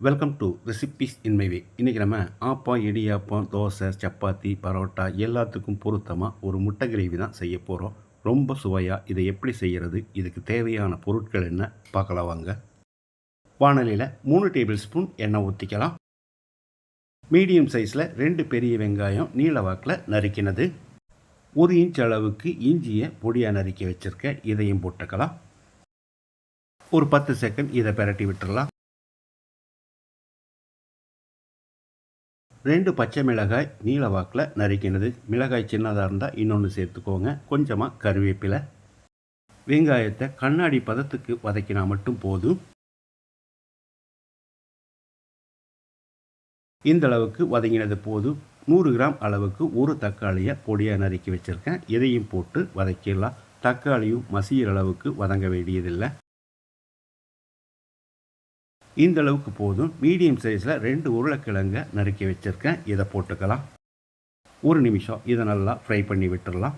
Welcome to recipes in my way இன்றைக்கி நம்ம ஆப்பம் இடியாப்பம் தோசை சப்பாத்தி பரோட்டா எல்லாத்துக்கும் பொருத்தமாக ஒரு முட்டை கிரேவி தான் செய்ய போகிறோம் ரொம்ப சுவையாக இதை எப்படி செய்கிறது இதுக்கு தேவையான பொருட்கள் என்ன பார்க்கலாம் வாங்க. வானலியில் மூணு டேபிள் ஸ்பூன் எண்ணெய் ஊற்றிக்கலாம் மீடியம் சைஸில் ரெண்டு பெரிய வெங்காயம் நீல வாக்கில் நறுக்கினது. ஒரு இன்ச் அளவுக்கு இஞ்சியை பொடியாக நறுக்கி வச்சுருக்க இதையும் போட்டுக்கலாம். ஒரு பத்து செகண்ட் இதை பிரட்டி விட்டுடலாம் ரெண்டு பச்சை மிளகாய் நீல வாக்கில் நறுக்கினது. மிளகாய் சின்னதாக இருந்தால் இன்னொன்று சேர்த்துக்கோங்க. கொஞ்சமாக கருவேப்பிலை. வெங்காயத்தை கண்ணாடி பதத்துக்கு வதக்கினா மட்டும் போதும். இந்த அளவுக்கு வதங்கினது போதும். நூறு கிராம் அளவுக்கு ஒரு தக்காளியை பொடியாக நறுக்கி வச்சுருக்கேன். இதையும் போட்டு வதக்கிடலாம். தக்காளியும் மசிகிற அளவுக்கு வதங்க வேண்டியதில்லை. இந்த அளவுக்கு போதும். மீடியம் சைஸில் ரெண்டு உருளைக்கிழங்க நறுக்கி வச்சுருக்கேன். இதை போட்டுக்கலாம். ஒரு நிமிஷம். இதை நல்லா ஃப்ரை பண்ணி விட்டுடலாம்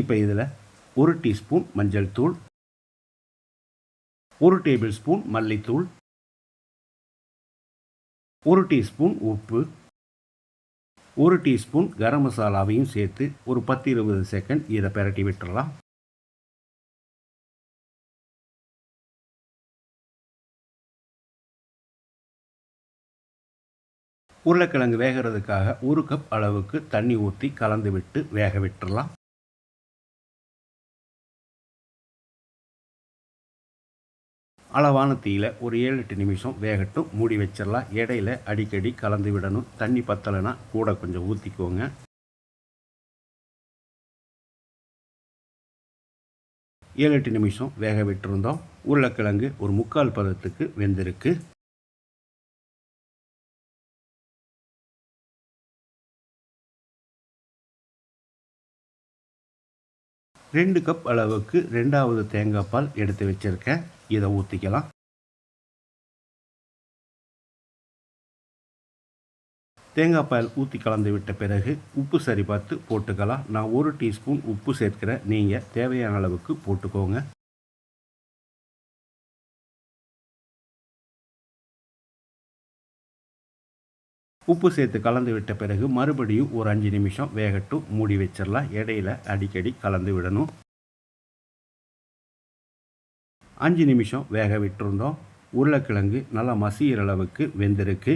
இப்போ இதில் ஒரு டீஸ்பூன் மஞ்சள் தூள் ஒரு டேபிள் ஸ்பூன் மல்லித்தூள் ஒரு டீஸ்பூன் உப்பு ஒரு டீஸ்பூன் கரம் மசாலாவையும் சேர்த்து ஒரு பத்து இருபது செகண்ட் இதை பெரட்டி விட்டுடலாம் உருளைக்கிழங்கு வேகிறதுக்காக ஒரு கப் அளவுக்கு தண்ணி ஊற்றி கலந்து விட்டு வேக விட்டுடலாம் அளவான தீயில் ஒரு ஏழு எட்டு நிமிஷம் வேகட்டும். மூடி வச்சிடலாம் இடையில அடிக்கடி கலந்து விடணும். தண்ணி பத்தலைன்னா கூட கொஞ்சம் ஊற்றிக்கோங்க ஏழு எட்டு நிமிஷம் வேக விட்டுருந்தோம். உருளைக்கிழங்கு ஒரு முக்கால் பதத்துக்கு வெந்திருக்கு. ரெண்டு கப் அளவுக்கு ரெண்டாவது தேங்காய் பால் எடுத்து வச்சுருக்கேன். இதை ஊற்றிக்கலாம் தேங்காய் பால் ஊற்றி கலந்து விட்ட பிறகு உப்பு சரி பார்த்து போட்டுக்கலாம். நான் ஒரு டீஸ்பூன் உப்பு சேர்க்கிறேன். நீங்கள் தேவையான அளவுக்கு போட்டுக்கோங்க. உப்பு சேர்த்து கலந்து விட்ட பிறகு மறுபடியும் ஒரு அஞ்சு நிமிஷம் வேகட்டும். மூடி வச்சிடலாம் இடையில அடிக்கடி கலந்து விடணும். அஞ்சு நிமிஷம் வேக விட்டுருந்தோம். உருளைக்கிழங்கு நல்லா மசிகிற அளவுக்கு வெந்திருக்கு.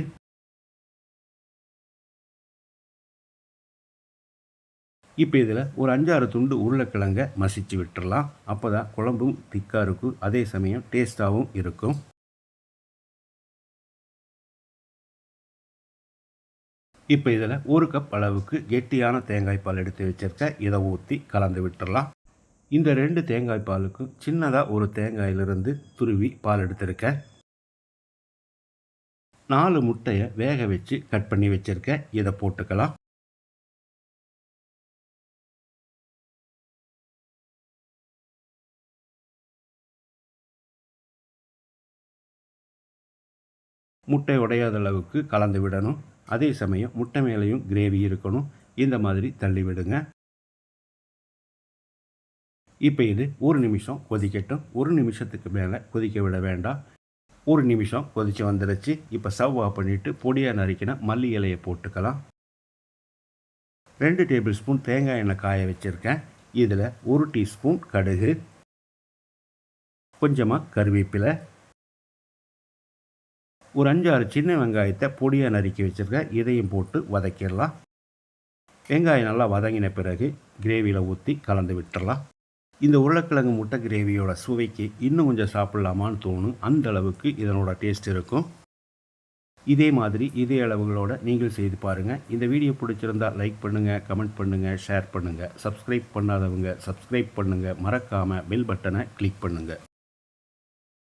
இப்போ இதில் ஒரு அஞ்சாறு துண்டு உருளைக்கிழங்கை மசிச்சு விட்டுடலாம் அப்போ தான் குழம்பும் திக்காக இருக்கும். அதே சமயம் டேஸ்ட்டாகவும் இருக்கும். இப்போ இதில் ஒரு கப் அளவுக்கு கெட்டியான தேங்காய் பால் எடுத்து வச்சுருக்க. இதை ஊற்றி கலந்து விட்டுடலாம் இந்த ரெண்டு தேங்காய் பாலுக்கும் சின்னதாக ஒரு தேங்காயிலிருந்து துருவி பால் எடுத்திருக்கேன் நாலு முட்டையை வேக வச்சு கட் பண்ணி வச்சுருக்கேன் இதை போட்டுக்கலாம். முட்டை உடையாத அளவுக்கு கலந்து விடணும். அதே சமயம் முட்டை மேலேயும் கிரேவி இருக்கணும். இந்த மாதிரி தள்ளி விடுங்க. இப்போ இது ஒரு நிமிஷம் கொதிக்கட்டும். ஒரு நிமிஷத்துக்கு மேலே கொதிக்க விட வேண்டாம். ஒரு நிமிஷம் கொதித்து வந்துடுச்சு இப்போ சவ் ஆஃப் பண்ணிவிட்டு பொடியாக நறுக்கின மல்லி இலையை போட்டுக்கலாம். ரெண்டு டேபிள் ஸ்பூன் தேங்காய் எண்ணெய் காய வச்சுருக்கேன். இதில் ஒரு டீஸ்பூன் கடுகு கொஞ்சமாக கருவேப்பிலை ஒரு அஞ்சாறு சின்ன வெங்காயத்தை பொடியாக நறுக்கி வச்சுருக்கேன். இதையும் போட்டு வதக்கிடலாம். வெங்காயம் நல்லா வதங்கின பிறகு கிரேவியில் ஊற்றி கலந்து விட்டுடலாம். இந்த உருளைக்கிழங்கு முட்டை கிரேவியோட சுவைக்கு இன்னும் கொஞ்சம் சாப்பிட்லாமான்னு தோணும். அந்த அளவுக்கு இதனோட டேஸ்ட் இருக்கும். இதே மாதிரி இதே அளவுகளோட நீங்கள் செய்து பாருங்கள் இந்த வீடியோ பிடிச்சிருந்தா லைக் பண்ணுங்கள் கமெண்ட் பண்ணுங்கள் ஷேர் பண்ணுங்கள் சப்ஸ்கிரைப் பண்ணாதவங்க சப்ஸ்கிரைப் பண்ணுங்கள் மறக்காமல் பெல் பட்டனை கிளிக் பண்ணுங்கள்